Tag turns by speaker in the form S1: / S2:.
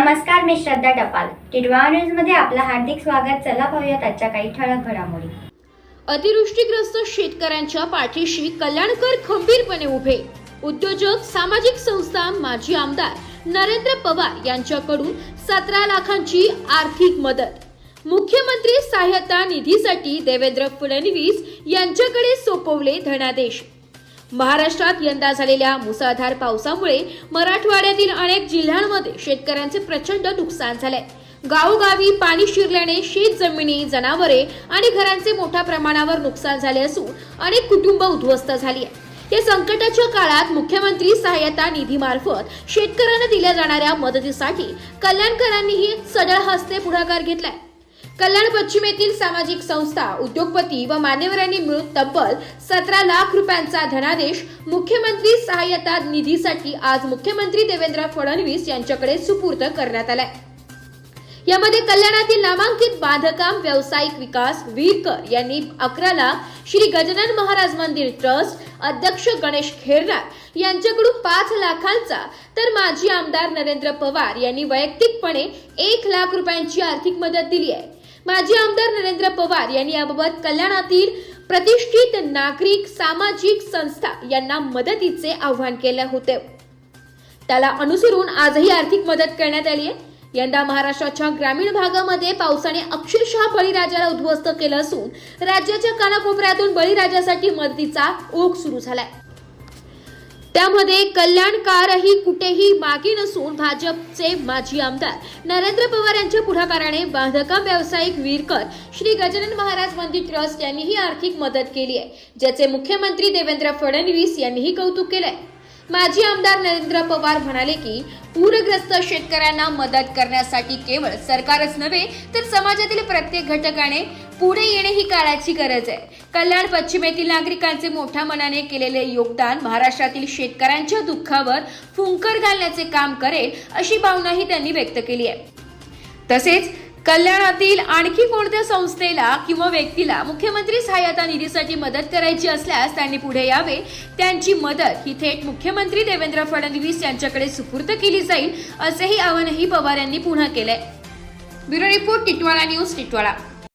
S1: नमस्कार मी श्रद्धा टपाल. टिडवा न्यूजमध्ये आपलं हार्दिक स्वागत. चला पाहूयात आजच्या काही ठळक घडामोडी.
S2: अतिवृष्टीग्रस्त शेतकऱ्यांच्या पाठीशी कल्याणकर खंबीरपणे उभे. उद्योजक सामाजिक संस्था माजी आमदार नरेंद्र पवार यांच्याकडून सतरा लाखांची आर्थिक मदत. मुख्यमंत्री सहाय्यता निधीसाठी देवेंद्र फडणवीस यांच्याकडे सोपवले धनादेश. महाराष्ट्रात यंदा झालेल्या मुसळधार पावसामुळे मराठवाड्यातील अनेक जिल्ह्यांमध्ये शेतकऱ्यांचे प्रचंड नुकसान झाले गावोगावी पाणी शिरल्याने शेत जमिनी जनावरे आणि घरांचे मोठ्या प्रमाणावर नुकसान झाले असून अनेक कुटुंब उद्ध्वस्त झाली आहे या संकटाच्या काळात मुख्यमंत्री सहाय्यता निधीमार्फत शेतकऱ्यांना दिल्या जाणाऱ्या मदतीसाठी कल्याणकरांनीही सडळ हस्ते पुढाकार घेतलाय. कल्याण पश्चिमेतील सामाजिक संस्था उद्योगपती व मान्यवरांनी मिळून तब्बल सतरा लाख रुपयांचा धनादेश मुख्यमंत्री सहाय्यता निधीसाठी आज मुख्यमंत्री देवेंद्र फडणवीस यांच्याकडे सुपूर्द करण्यात आलाय. यामध्ये कल्याणातील नामांकित बांधकाम व्यावसायिक विकास वीरकर यांनी अकरा लाख श्री गजानन महाराज मंदिर ट्रस्ट अध्यक्ष गणेश खेरनार यांच्याकडून पाच लाखांचा तर माजी आमदार नरेंद्र पवार यांनी वैयक्तिकपणे एक लाख रुपयांची आर्थिक मदत दिली आहे. माजी आमदार नरेंद्र पवार यांनी याबाबत कल्याणातील प्रतिष्ठित नागरिक सामाजिक संस्था यांना मदतीचे आवाहन केले होते. त्याला अनुसरून आजही आर्थिक मदत करण्यात आली आहे. यंदा महाराष्ट्राच्या ग्रामीण भागामध्ये पावसाने अक्षरशः बळीराजाला उद्ध्वस्त केलं असून राज्याच्या कानाकोपऱ्यातून बळीराजासाठी मदतीचा ओघ सुरू झालाय. त्यामध्ये कल्याणकारही कुठेही मागे नसून भाजपचे माजी आमदार नरेंद्र पवार यांच्या पुढाकाराने बांधकाम व्यावसायिक वीरकर श्री गजानन महाराज मंदिर ट्रस्ट यांनीही आर्थिक मदत केली आहे ज्याचे मुख्यमंत्री देवेंद्र फडणवीस यांनीही कौतुक केलंय. माजी आमदार नरेंद्र पवार म्हणाले की पूरग्रस्त शेतकऱ्यांना मदत करण्यासाठी केवळ सरकारच नव्हे तर समाजातील प्रत्येक घटकाने पुढे येणे ही काळाची गरज आहे. कल्याण पश्चिमेतील नागरिकांचे मोठ्या मनाने केलेले योगदान महाराष्ट्रातील शेतकऱ्यांच्या दुःखावर फुंकर घालण्याचे काम करेल अशी भावनाही त्यांनी व्यक्त केली आहे. तसेच कल्याणातील आणखी कोणत्या संस्थेला किंवा व्यक्तीला मुख्यमंत्री सहाय्यता निधीसाठी मदत करायची असल्यास त्यांनी पुढे यावे त्यांची मदत ही थेट मुख्यमंत्री देवेंद्र फडणवीस यांच्याकडे सुपूर्द केली जाईल असेही आवाहनही पवार यांनी पुन्हा केलंय. Bureau report Titwala news Titwala